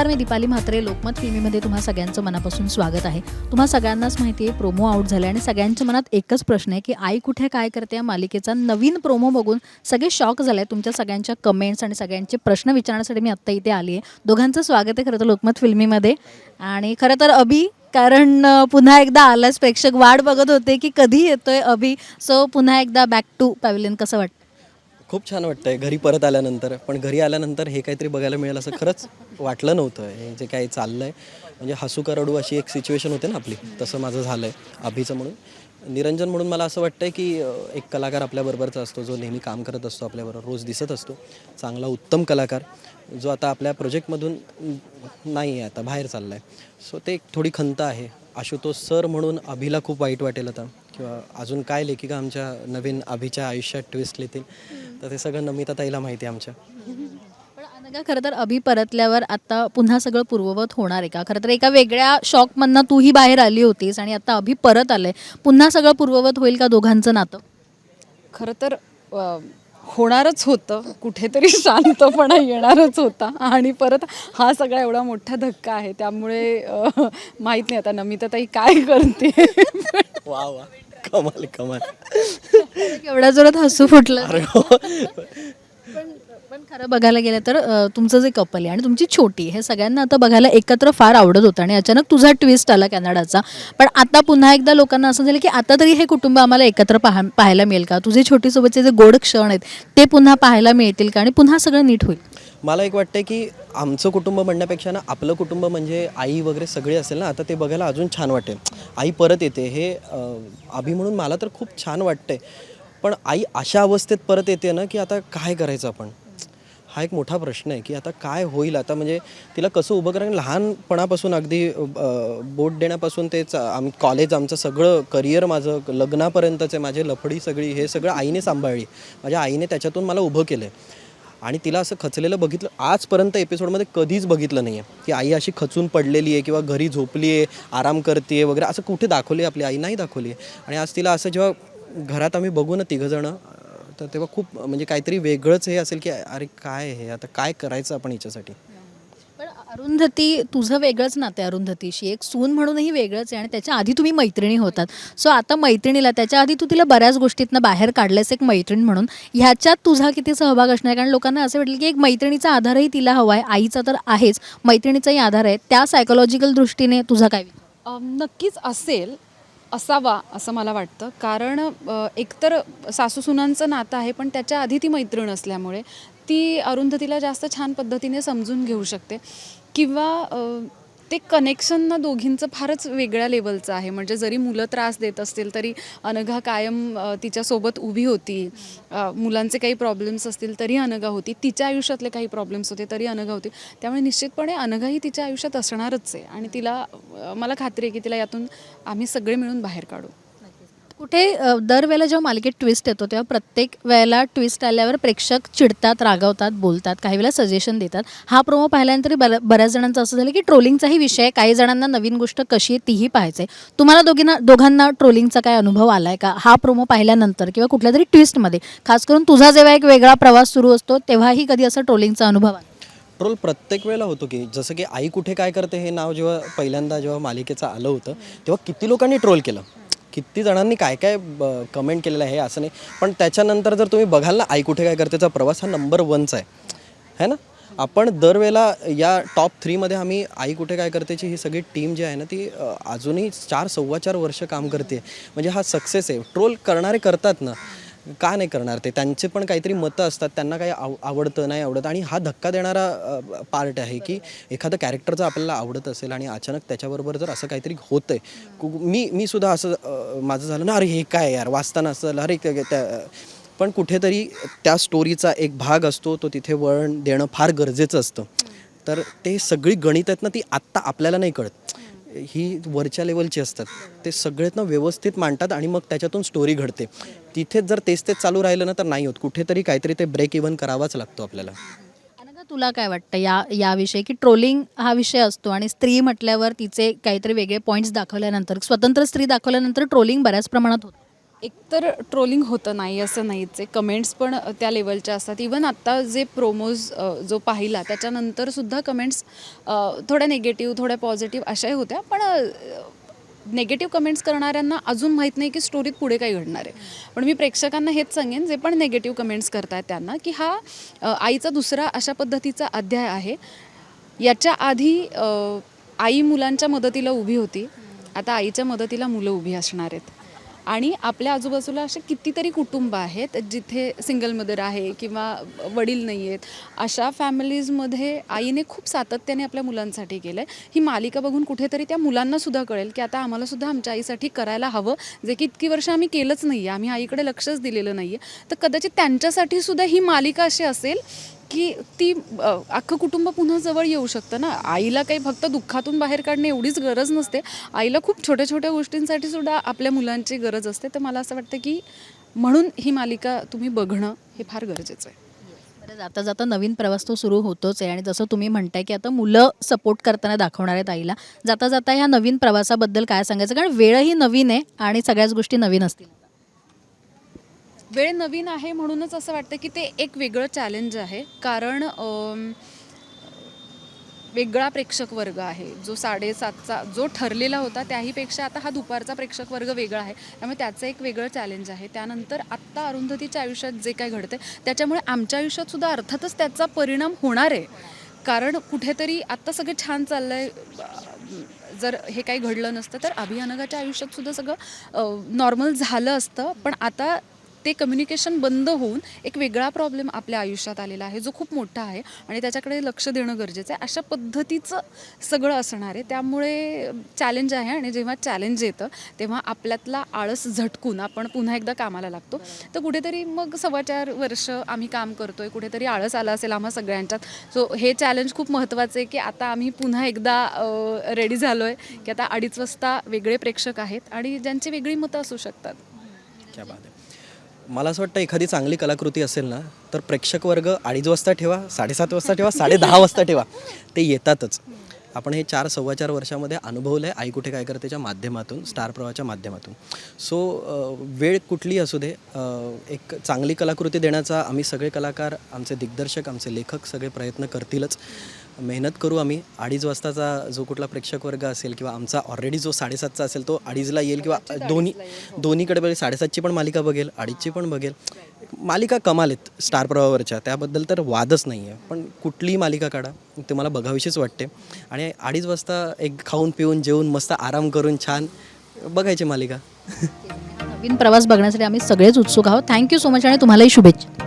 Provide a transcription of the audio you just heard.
नमस्कार मी दीपाली म्हात्रे. लोकमत फिल्मीमध्ये तुम्हा सगळ्यांचं मनापासून स्वागत आहे. तुम्हा सगळ्यांनाच माहिती आहे प्रोमो आउट झाले आणि सगळ्यांच्या मनात एकच प्रश्न आहे की आई कुठे काय करते? या मालिकेचा नवीन प्रोमो बघून सगळे शॉक झाले तुमच्या सगळ्यांच्या कमेंट्स आणि सगळ्यांचे प्रश्न विचारण्यासाठी मी आत्ता इथे आली आहे दोघांचं स्वागत आहे खरं तर लोकमत फिल्मीमध्ये. आणि खरं तर अभि कारण पुन्हा एकदा आलाच. प्रेक्षक वाट बघत होते की कधी येतोय अभि. सो पुन्हा एकदा बॅक टू पॅव्हिलियन कसं वाटतं खूप छान वाटतंय. घरी परत आल्यानंतर. पण घरी आल्यानंतर हे काहीतरी बघायला मिळेल असं खरंच वाटलं नव्हतं. हे जे काही चाललंय. म्हणजे हसू करडू अशी एक सिच्युएशन होते ना आपली. तसं माझं झालं आहे अभिचं म्हणून. निरंजन म्हणून मला असं वाटतंय की एक कलाकार आपल्याबरोबरचा असतो. जो नेहमी काम करत असतो आपल्याबरोबर रोज दिसत असतो. चांगला उत्तम कलाकार. जो आता आपल्या प्रोजेक्टमधून नाही आहे आता. बाहेर चालला आहे सो ते एक थोडी खंत आहे. आशुतोष सर म्हणून अभिला खूप वाईट वाटेल आता. किंवा अजून काय लेखिका आमच्या नवीन अभिच्या आयुष्यात ट्विस्ट येतील तर ते सगळं नमिता ताईला माहिती आहे आमच्या. पण अनघा खरं तर अभि परतल्यावर आता पुन्हा सगळं पूर्ववत होणार आहे का? खरं तर एका वेगळ्या शॉकमधनं तूही बाहेर आली होतीस आणि आता अभि परत आलंय. पुन्हा सगळं पूर्ववत होईल का दोघांचं नातं? खरं तर होणारच होतं. कुठेतरी शांतपणा येणारच होता. आणि परत हा सगळा एवढा मोठा धक्का आहे. त्यामुळे माहीत नाही आता नमिता ताई काय करते. वा वा. कमाल कमाल. एवढ्या जोरात हसू फुटलं. अरे हो. पण पण खरं बघायला गेलं तर अं, तुमचं जे कपल आहे आणि तुमची छोटी हे सगळ्यांना आता बघायला एकत्र फार आवडत होतं आणि अचानक तुझा ट्विस्ट आला कॅनडाचा. पण आता पुन्हा एकदा लोकांना असं झालं की आता तरी हे कुटुंब आम्हाला एकत्र पाहा पाहायला मिळेल का? तुझे छोटीसोबतचे जे गोड क्षण आहेत ते पुन्हा पाहायला मिळतील का? आणि पुन्हा सगळं नीट होईल. मला एक वाटतं की आमचं कुटुंब म्हणण्यापेक्षा ना आपलं कुटुंब म्हणजे आई वगैरे सगळे असेल ना आता ते बघायला अजून छान वाटेल. आई परत येते हे अभि म्हणून मला तर खूप छान वाटतंय. पण आई अशा अवस्थेत परत येते ना की आता काय करायचं आपण? हा एक मोठा प्रश्न आहे की आता काय होईल? आता म्हणजे तिला कसं उभं करायला लहानपणापासून अगदी बोट देण्यापासून तेच आम कॉलेज आमचं सगळं करिअर माझं लग्नापर्यंतचे माझे लफडी सगळी हे सगळं आईने सांभाळली. माझ्या आईने त्याच्यातून मला उभं केलं आहे आणि तिला असं खचलेलं बघितलं आजपर्यंत एपिसोडमध्ये कधीच बघितलं नाही आहे की आई अशी खचून पडलेली आहे किंवा घरी झोपली आहे आराम करते वगैरे असं कुठे दाखवली आपली आई? नाही दाखवली. आहे आणि आज तिला असं जेव्हा घरात आम्ही बघू ना तिघंजणं तर तेव्हा खूप म्हणजे काहीतरी वेगळंच हे असेल की अरे काय हे? आता काय करायचं आपण हिच्यासाठी? अरुंधती तुझं वेगळंच नाते अरुंधतीशी. एक सून म्हणूनही वेगळंच आहे आणि त्याच्या आधी तुम्ही मैत्रिणी होतात. सो आता मैत्रिणीला त्याच्या आधी तू तिला बऱ्याच गोष्टीतनं बाहेर काढलंस एक मैत्रीण म्हणून. ह्याच्यात तुझा किती सहभाग असणार? आहे? कारण लोकांना असं वाटलं की एक मैत्रिणीचा आधारही तिला हवा आहे. आईचा तर आहेच. मैत्रिणीचाही आधार आहे. त्या सायकोलॉजिकल दृष्टीने तुझा काय नक्कीच असेल असावा असं मला वाटतं. कारण एकतर सासूसुनांचं नातं आहे पण त्याच्या आधी ती मैत्रीण असल्यामुळे ती अरुंधतीला जास्त छान पद्धतीने समजून घेऊ शकते. किंवा ते कनेक्शन ना दोघींचं फारच वेगळ्या लेवलचं आहे. म्हणजे जरी मुलं त्रास देत असतील तरी अनघा कायम तिच्यासोबत उभी होती. मुलांचे काही प्रॉब्लेम्स असतील तरी अनघा होती. तिच्या आयुष्यातले काही प्रॉब्लेम्स होते तरी अनघा होती. त्यामुळे निश्चितपणे अनघाही तिच्या आयुष्यात असणारच आहे. आणि तिला मला खात्री आहे की तिला यातून आम्ही सगळे मिळून बाहेर काढू. कुठे अ, दरवेळेला जेव्हा मालिकेत ट्विस्ट येतो तेव्हा प्रत्येक वेळेला ट्विस्ट आल्यावर प्रेक्षक चिडतात रागवतात बोलतात काही वेळेला सजेशन देतात. हा प्रोमो पाहिल्यानंतर बऱ्या बऱ्याच जणांचं असं झालं की ट्रोलिंगचाही विषय आहे. काही जणांना नवीन गोष्ट कशी आहे तीही पाहायचं आहे तुम्हाला दोघींना दोघांना ट्रोलिंगचा काय अनुभव आला आहे का? हा प्रोमो पाहिल्यानंतर किंवा कुठल्या तरी ट्विस्टमध्ये खास करून तुझा जेव्हा एक वेगळा प्रवास सुरू असतो तेव्हाही कधी असा ट्रोलिंगचा अनुभव आला? ट्रोल प्रत्येक वेळेला होतो की जसं की आई कुठे काय करते हे नाव जेव्हा पहिल्यांदा जेव्हा मालिकेचं आलं होतं तेव्हा किती लोकांनी ट्रोल केलं? किती जणांनी काय काय कमेंट केलेलं आहे असं नाही. पण त्याच्यानंतर जर तुम्ही बघाल ना आई कुठे काय करतेचा प्रवास हा नंबर वनचा आहे. है ना? आपण दरवेळेला या टॉप थ्रीमध्ये आम्ही आई कुठे काय करतेची ही सगळी टीम जी आहे ना ती अजूनही चार सव्वा चार वर्ष काम करते म्हणजे हा सक्सेस आहे. ट्रोल करणारे करतात ना. का नाही करणार ते? त्यांचे पण काहीतरी मतं असतात त्यांना काही आव आवडतं नाही आवडत आणि हा धक्का देणारा पार्ट आहे की एखादं कॅरेक्टर जर आपल्याला आवडत असेल आणि अचानक त्याच्याबरोबर जर असं काहीतरी होतंय कु- मी मी सुद्धा असं माझं झालं ना अरे हे काय यार? वाचताना असं अरे त्या पण कुठेतरी त्या स्टोरीचा एक भाग असतो तो तिथे वळण देणं फार गरजेचं असतं. तर ते सगळी गणित आहेत ना ती आत्ता आपल्याला नाही कळत. ही वरच्या लेवलची असतात. ते सगळेत ना व्यवस्थित मांडतात आणि मग त्याच्यातून स्टोरी घडते. तिथेच जर तेच तेच चालू राहिलं ना तर नाही होत. कुठेतरी काहीतरी ते ब्रेक इव्हन करावाच लागतो आपल्याला. तुला काय वाटतं या याविषयी की ट्रोलिंग हा विषय असतो आणि स्त्री म्हटल्यावर तिचे काहीतरी वेगळे पॉईंट्स दाखवल्यानंतर स्वतंत्र स्त्री दाखवल्यानंतर ट्रोलिंग बऱ्याच प्रमाणात होतं. एकतर ट्रोलिंग होतं नाही असं नाहीच आहे कमेंट्स पण त्या लेवलच्या असतात. इवन आत्ता जे प्रोमोज जो पाहिला त्याच्यानंतर सुद्धा कमेंट्स थोड्या निगेटिव्ह थोड्या पॉझिटिव्ह अशाही होत्या. पण नेगेटिव्ह कमेंट्स करणाऱ्यांना अजून माहीत नाही की स्टोरीत पुढे काय घडणार आहे. पण मी प्रेक्षकांना हेच सांगेन जे पण नेगेटिव्ह कमेंट्स करतायत त्यांना की हा आईचा दुसरा अशा पद्धतीचा अध्याय आहे. याच्या आधी आई मुलांच्या मदतीला उभी होती. आता आईच्या मदतीला मुलं उभी असणार आहेत. आणि आपल्या आजूबाजूला असे कितीतरी कुटुंब आहेत जिथे सिंगल मदर आहे किंवा वडील नाही आहेत. अशा फॅमिलीजमध्ये आईने खूप सातत्याने आपल्या मुलांसाठी केलं आहे ही मालिका बघून कुठेतरी त्या मुलांनासुद्धा कळेल की आता आम्हालासुद्धा आमच्या आईसाठी करायला हवं. जे की इतकी वर्ष आम्ही केलंच नाही आहे आम्ही आईकडे लक्षच दिलेलं नाही आहे तर कदाचित त्यांच्यासाठी सुद्धा ही मालिका अशी असेल की ती अख्खं कुटुंब पुन्हा जवळ येऊ शकतं ना? आईला काही फक्त दुःखातून बाहेर काढणे एवढीच गरज नसते. आईला खूप छोट्या छोट्या गोष्टींसाठी सुद्धा आपल्या मुलांची गरज असते. तर मला असं वाटतं की म्हणून ही मालिका तुम्ही बघणं हे फार गरजेचं आहे. जाता जाता नवीन प्रवास तो सुरू होतोच आहे. आणि जसं तुम्ही म्हणताय की आता मुलं सपोर्ट करताना दाखवणार आहेत आईला. जाता जाता ह्या नवीन प्रवासाबद्दल काय सांगायचं? कारण वेळही नवीन आहे आणि सगळ्याच गोष्टी नवीन असतील. वेळ नवीन आहे म्हणूनच असं वाटतं की ते एक वेगळं चॅलेंज आहे. कारण वेगळा प्रेक्षक वर्ग आहे. जो साडेसातचा जो ठरलेला होता त्याहीपेक्षा आता हा दुपारचा प्रेक्षक वर्ग वेगळा आहे. त्यामुळे त्याचं एक वेगळं चॅलेंज आहे. त्यानंतर आत्ता अरुंधतीच्या आयुष्यात जे काय घडते त्याच्यामुळे आमच्या आयुष्यात सुद्धा अर्थातच त्याचा परिणाम होणार आहे. कारण कुठेतरी आत्ता सगळं छान चाललं आहे जर हे काही घडलं नसतं तर अभियानकाच्या आयुष्यात सुद्धा सगळं नॉर्मल झालं असतं. पण आता ते कम्युनिकेशन बंद होऊन एक वेगळा प्रॉब्लेम आपल्या आयुष्यात आलेला आहे जो खूप मोठा आहे. आणि त्याच्याकडे लक्ष देणं गरजेचं आहे. अशा पद्धतीचं सगळं असणार आहे. त्यामुळे चॅलेंज आहे आणि जेव्हा चॅलेंज येतं तेव्हा आपल्यातला आळस झटकून आपण पुन्हा एकदा कामाला लागतो. तर कुठेतरी मग सव्वा चार वर्ष आम्ही काम करतोय. कुठेतरी आळस आला असेल आम्हा सगळ्यांच्यात. सो हे चॅलेंज खूप महत्त्वाचं आहे की आता आम्ही पुन्हा एकदा रेडी झालो आहे की आता अडीच वाजता वेगळे प्रेक्षक आहेत आणि ज्यांची वेगळी मतं असू शकतात. क्या बात है मला असं वाटतं एखादी चांगली कलाकृती असेल ना तर प्रेक्षक वर्ग अडीच वाजता ठेवा साडेसात वाजता ठेवा साडे दहा वाजता ठेवा. ते येतातच. आपण हे चार सव्वा चार वर्षामध्ये अनुभवलं आहे आई कुठे काय करतेच्या माध्यमातून स्टार प्रवाहाच्या माध्यमातून. सो वेळ कुठली असू दे एक चांगली कलाकृती देण्याचा आम्ही सगळे कलाकार आमचे दिग्दर्शक आमचे लेखक सगळे प्रयत्न करतीलच. मेहनत करू आम्ही. अडीच वाजताचा जो कुठला प्रेक्षक वर्ग असेल किंवा आमचा ऑलरेडी जो साडेसातचा असेल तो अडीचला येईल किंवा दोन्ही दोन्हीकडे बघेल. साडेसातची पण मालिका बघेल अडीचची पण बघेल. मालिका कमाल आहेत स्टार प्रवाहावरच्या. त्याबद्दल तर वादच नाही आहे. पण कुठलीही मालिका काढा ते मला बघावीशीच वाटते. आणि अडीच वाजता एक खाऊन पिऊन जेवून मस्त आराम करून छान बघायची मालिका. नवीन प्रवास बघण्यासाठी आम्ही सगळेच उत्सुक आहोत. थँक्यू सो मच आणि तुम्हालाही शुभेच्छा.